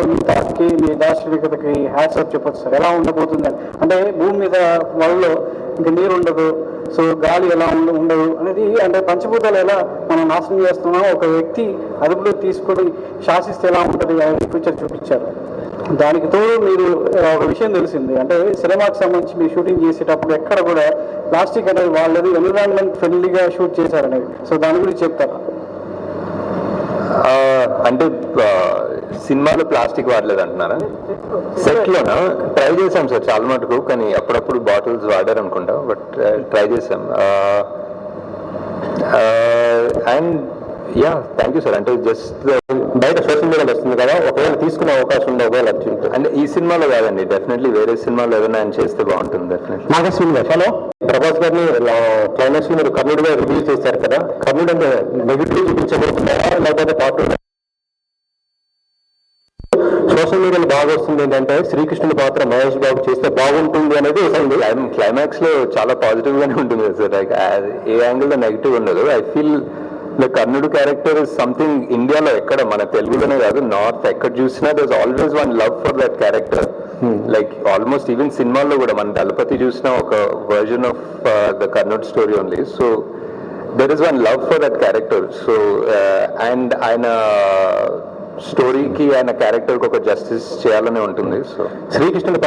సినిమాలో మీ తాటికి మీ దార్శనికతకి హ్యాట్సప్ చెప్పొచ్చు. సార్ ఎలా ఉండబోతుందని అంటే భూమి మీద వాళ్ళలో ఇంకా నీరు ఉండదు సో గాలి ఎలా ఉండదు అనేది అంటే పంచభూతాలు ఎలా మనం నాశనం చేస్తున్నాం ఒక వ్యక్తి అదుపులో తీసుకొని శాసిస్తే ఎలా ఉంటుంది అనేది ఫ్యూచర్ చూపించారు. దానికి తోడు మీరు ఒక విషయం తెలిసింది. అంటే సినిమాకి సంబంధించి మీరు షూటింగ్ చేసేటప్పుడు ఎక్కడ కూడా ప్లాస్టిక్ అనేది వాళ్ళది ఎన్విరాన్మెంట్ ఫ్రెండ్లీగా షూట్ చేశారనేది. సో దాని గురించి చెప్తారా? అంటే సినిమాలో ప్లాస్టిక్ వాడలేదు అంటున్నారా? సెట్లోనా? ట్రై చేసాం సార్ చాలా మటుకు కానీ అప్పుడప్పుడు బాటిల్స్ వాడారు అనుకుంటా బట్ ట్రై చేసాం and ya thank you sir. అంటే జస్ట్ బయట సోషల్ మీడియాలో వస్తుంది కదా ఒకవేళ తీసుకునే అవకాశం ఉండే ఒకవేళ వచ్చి అంటే ఈ సినిమాలో కాదండి డెఫినెట్లీ వేరే సినిమాలో ఏదైనా ఆయన చేస్తే బాగుంటుంది డెఫినెట్లీ. గారు హలో? ప్రభాస్ గారిని క్లైమాక్స్ మీరు కర్ణుడిగా రిలీజ్ చేశారు కదా కర్ణుడు అంటే నెగిటివ్ చూపించబోతున్నారా లేకపోతే పాజిటివ్ సోషల్ మీడియాలో బాగా వస్తుంది ఏంటంటే శ్రీకృష్ణుడి పాత్ర మహేష్ బాబు చేస్తే బాగుంటుంది అనేది వస్తుంది క్లైమాక్స్లో చాలా పాజిటివ్ గానే ఉంటుంది కదా సార్. లైక్ ఏ యాంగిల్లో నెగిటివ్ ఉండదు. ఐ ఫీల్ లైక్ కర్ణుడు క్యారెక్టర్ ఇస్ సంథింగ్ ఇండియాలో ఎక్కడ మన తెలుగులోనే కాదు నార్త్ ఎక్కడ చూసినా there always one love for that character like almost even సినిమాల్లో కూడా మన దళపతి చూసిన ఒక version of the కర్ణుడ్ story only so there is one love for that character so and ఆయన స్టోరీకి ఆయన క్యారెక్టర్కి ఒక జస్టిస్ చేయాలని ఉంటుంది సో శ్రీకృష్ణుడు